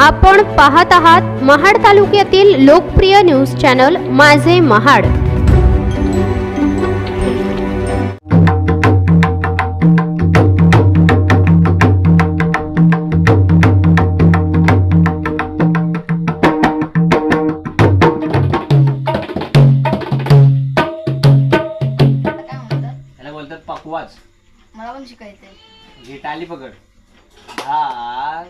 आपण पाहत आहात महाड तालुक्यातील लोकप्रिय न्यूज चॅनल माझे महाड. त्याला बोलतात पकवाज. मला पण शिकायचंय. घे टाली पकड. धा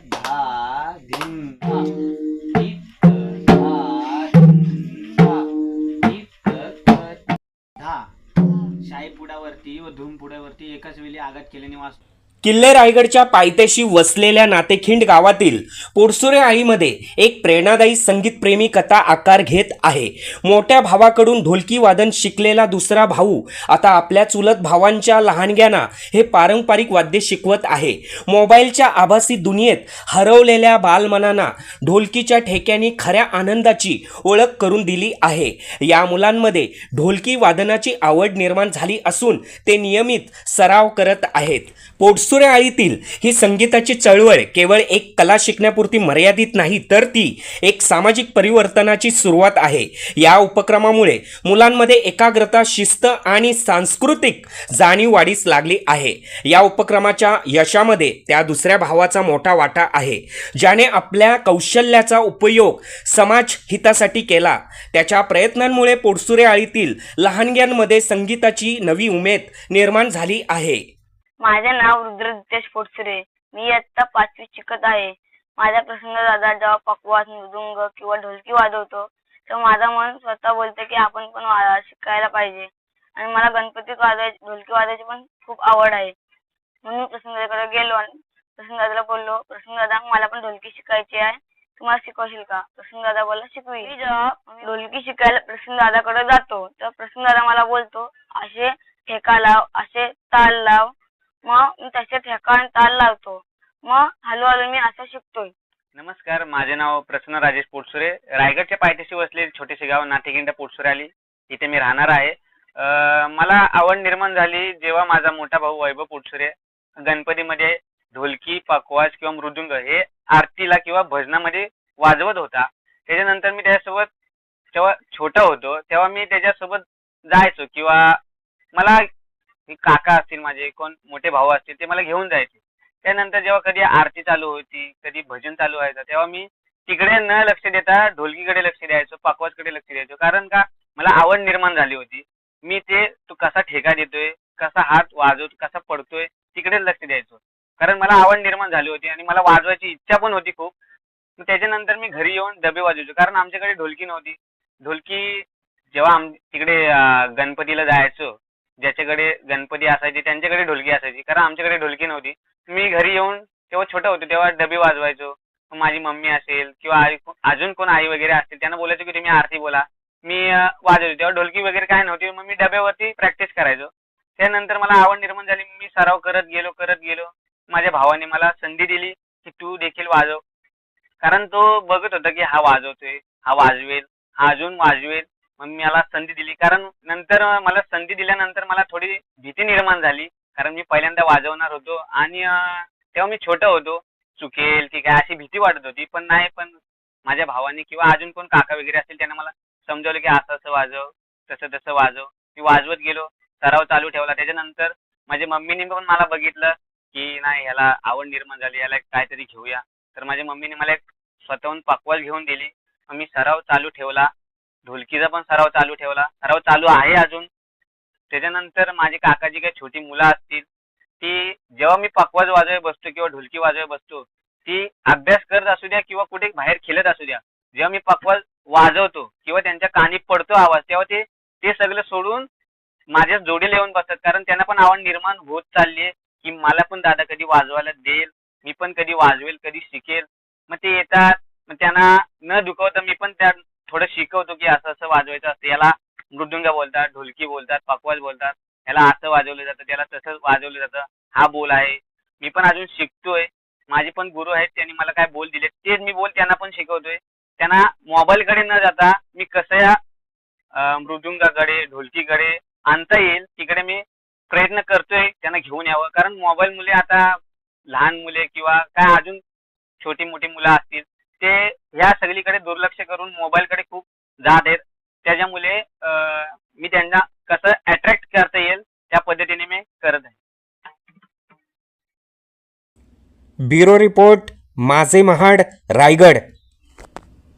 व धूम पुडावरती एकाच वेळी आघात केल्याने वाच किल्ले रायगडच्या पायथ्याशी वसलेल्या नातेखिंड गावातील पोरसुरे आईमध्ये एक प्रेरणादायी संगीतप्रेमी कथा आकार घेत आहे. मोठ्या भावाकडून ढोलकी वादन शिकलेला दुसरा भाऊ आता आपल्या चुलत भावांच्या लहानग्यांना हे पारंपरिक वाद्य शिकवत आहे. मोबाईलच्या आभासी दुनियेत हरवलेल्या बालमनांना ढोलकीच्या ठेक्याने खऱ्या आनंदाची ओळख करून दिली आहे. या मुलांमध्ये ढोलकी वादनाची आवड निर्माण झाली असून ते नियमित सराव करत आहेत. पोटसुरे आळीतील ही संगीताची चळवळ केवळ एक कला शिकण्यापुरती मर्यादित नाही तर ती एक सामाजिक परिवर्तनाची सुरुवात आहे. या उपक्रमामुळे मुलांमध्ये एकाग्रता शिस्त आणि सांस्कृतिक जाणीव वाढीस लागली आहे. या उपक्रमाच्या यशामध्ये त्या दुसऱ्या भावाचा मोठा वाटा आहे ज्याने आपल्या कौशल्याचा उपयोग समाज हितासाठी केला. त्याच्या प्रयत्नांमुळे पोटसुरे आळीतील लहानग्यांमध्ये संगीताची नवी उमेद निर्माण झाली आहे. माझे नाव रुद्रदितेश पोटसुरे मी इयत्ता पाचवी शिकत आहे. माझ्या प्रसंग दादा जेव्हा पकवास मृदुंग किंवा ढोलकी वाजवतो तर माझं मन स्वतः बोलतं की आपण पण शिकायला पाहिजे. आणि मला गणपतीत वाजवायची ढोलकी वाजवायची पण खूप आवड आहे. म्हणून प्रसंग दादाकडे गेलो आणि प्रसंग दादाला बोललो प्रसंग दादा मला पण ढोलकी शिकायची आहे. तुम्हाला शिकवशील का? प्रसंग दादा बोलला शिकवी. मी जेव्हा ढोलकी शिकायला प्रसंग दादाकडे जातो तर प्रसंग दादा मला बोलतो असे ठेका लाव असे ताल लाव मग मी तसे ताल लावतो. मग हळूहळू मी असं शिकतोय. नमस्कार माझे नाव प्रसन्न राजेश पोटसुरे. रायगडच्या पायथ्याशी वसलेले छोटेसे गाव नाथेगिंडा पोटसुरे आली. इथे मी राहणार आहे. अं, मला आवड निर्माण झाली जेव्हा माझा मोठा भाऊ वैभव पोटसुरे गणपतीमध्ये ढोलकी पकवाज किंवा मृदुंग हे आरतीला किंवा भजनामध्ये वाजवत होता. त्याच्यानंतर मी त्याच्यासोबत जेव्हा छोटा होतो तेव्हा मी त्याच्यासोबत जायचो किंवा मला काका असतील माझे कोण मोठे भाऊ असतील ते मला घेऊन जायचे. त्यानंतर जेव्हा कधी आरती चालू होती कधी भजन चालू व्हायचं तेव्हा मी तिकडे न लक्ष देता ढोलकीकडे लक्ष द्यायचो पाकवाजकडे लक्ष द्यायचो. कारण का? मला आवड निर्माण झाली होती. मी ते तो कसा ठेका देतोय कसा हात वाजवतो कसा पडतोय तिकडे लक्ष द्यायचो. कारण मला आवड निर्माण झाली होती आणि मला वाजवायची इच्छा पण होती खूप. त्याच्यानंतर मी घरी येऊन डबे वाजवायचो. कारण आमच्याकडे ढोलकी नव्हती. ढोलकी जेव्हा आम तिकडे गणपतीला जायचो ज्याच्याकडे गणपती असायचे त्यांच्याकडे ढोलकी असायची. कारण आमच्याकडे ढोलकी नव्हती. मी घरी येऊन तेव्हा छोटं होतो तेव्हा डबे वाजवायचो. माझी मम्मी असेल किंवा आई अजून कोण आई वगैरे असतील त्यांना बोलायचो की तुम्ही आरती बोला. मी वाजवतो. तेव्हा ढोलकी वगैरे काय नव्हती मग मी डब्यावरती प्रॅक्टिस करायचो. त्यानंतर मला आवड निर्माण झाली. मी सराव करत गेलो करत गेलो. माझ्या भावाने मला संधी दिली की तू देखील वाजव. कारण तो बघत होता की हा वाजवतोय हा वाजवेल हा अजून वाजवेल. मला संधी दिली. कारण नंतर मला संधी दिल्यानंतर मला थोडी भीती निर्माण झाली. कारण मी पहिल्यांदा वाजवणार होतो. आणि तेव्हा मी छोटा होतो. चुकेल की काय अशी भीती वाटत होती. पण नाही पण माझ्या भावाने किंवा अजून कोण काका वगैरे असतील त्यांना मला समजावलं की असं असं वाजव तसं तसं वाजव. मी वाजवत गेलो. सराव चालू ठेवला. त्याच्यानंतर माझ्या मम्मीने पण मला बघितलं की नाही ह्याला आवड निर्माण झाली. याला काहीतरी घेऊया. तर माझ्या मम्मीने मला एक स्वतःहून पकवाज घेऊन दिली. मी सराव चालू ठेवला. ढोलकीचा पण सराव चालू ठेवला. सराव चालू आहे अजून. त्याच्यानंतर माझी काकाजी काही छोटी मुलं असतील ती जेव्हा मी पकवाज वाजवे बसतो किंवा ढोलकी वाजवे बसतो ती अभ्यास करत असू द्या किंवा कुठे बाहेर खेळत असू द्या जेव्हा मी पकवाज वाजवतो किंवा त्यांच्या कानी पडतो आवाज तेव्हा ते ते सगळं सोडून माझ्या जोडीला येऊन बसतात. कारण त्यांना पण आवड निर्माण होत चालली आहे की मला पण दादा कधी वाजवायला देईल मी पण कधी वाजवेल कधी शिकेल. मग ते येतात मग त्यांना न दुखवता मी पण त्या थोडं शिकवतो की असं असं वाजवायचं असतं. याला मृदुंग बोलतात ढोलकी बोलतात पकवाज बोलतात. याला असं वाजवलं जातं त्याला तसं वाजवलं जातं. हा बोल आहे. मी पण अजून शिकतोय. माझे पण गुरु आहेत त्यांनी मला काय बोल दिले तेच मी बोल त्यांना पण शिकवतोय. त्यांना मोबाईलकडे न जाता मी कसं या मृदुंगाकडे ढोलकीकडे आणता येईल तिकडे मी प्रयत्न करतोय त्यांना घेऊन यावं. कारण मोबाईल मुले आता लहान मुले किंवा काय अजून छोटी मोठी मुलं असतील ते ह्या सगळीकडे दुर्लक्ष करून मोबाईलकडे खूप जात आहेत. त्याच्यामुळे मी त्यांना कसं अट्रॅक्ट करता येईल त्या पद्धतीने मी करत आहे. ब्युरो रिपोर्ट माझे महाड रायगड.